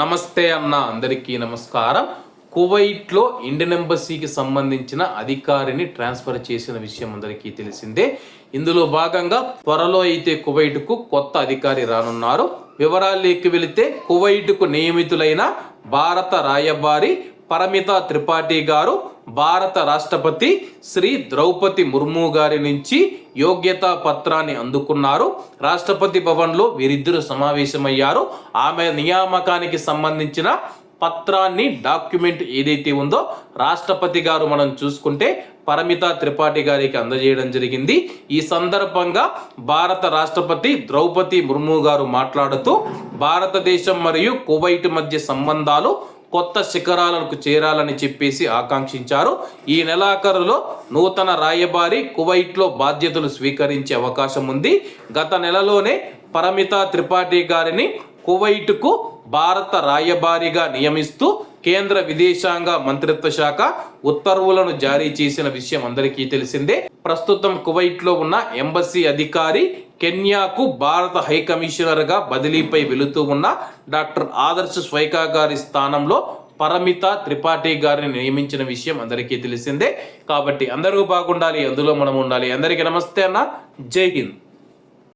నమస్తే అన్న అందరికీ నమస్కారం. కువైట్లో ఇండియన్ ఎంబసీకి సంబంధించిన అధికారిని ట్రాన్స్ఫర్ చేసిన విషయం అందరికీ తెలిసిందే. ఇందులో భాగంగా త్వరలో అయితే కువైట్కు కొత్త అధికారి రానున్నారు. వివరాల్లోకి వెళితే కువైట్కు నియమితులైన భారత రాయబారి పరమిత త్రిపాఠి గారు భారత రాష్ట్రపతి శ్రీ ద్రౌపది ముర్ము గారి నుంచి యోగ్యతా పత్రాన్ని అందుకున్నారు. రాష్ట్రపతి భవన్లో వీరిద్దరు సమావేశమయ్యారు. ఆమె నియామకానికి సంబంధించిన పత్రాన్ని డాక్యుమెంట్ ఏదైతే ఉందో రాష్ట్రపతి గారు మనం చూసుకుంటే పరమిత త్రిపాఠి గారికి అందజేయడం జరిగింది. ఈ సందర్భంగా భారత రాష్ట్రపతి ద్రౌపది ముర్ము గారు మాట్లాడుతూ భారతదేశం మరియు కువైట్ మధ్య సంబంధాలు కొత్త శిఖరాలకు చేరాలని చెప్పేసి ఆకాంక్షించారు. ఈ నెలాఖరులో నూతన రాయబారి కువైట్లో బాధ్యతలు స్వీకరించే అవకాశం ఉంది. గత నెలలోనే పరమిత త్రిపాఠి గారిని కువైట్కు భారత రాయబారిగా నియమిస్తూ కేంద్ర విదేశాంగ మంత్రిత్వ శాఖ ఉత్తర్వులను జారీ చేసిన విషయం అందరికీ తెలిసిందే. ప్రస్తుతం కువైట్లో ఉన్న ఎంబసీ అధికారి కెన్యాకు భారత హై కమిషనర్గా బదిలీపై వెళుతూ ఉన్న డాక్టర్ ఆదర్శ్ స్వైకా గారి స్థానంలో పరమిత త్రిపాఠి గారిని నియమించిన విషయం అందరికీ తెలిసిందే. కాబట్టి అందరూ బాగుండాలి అందులో మనం ఉండాలి. అందరికీ నమస్తే అన్న. జై హింద్.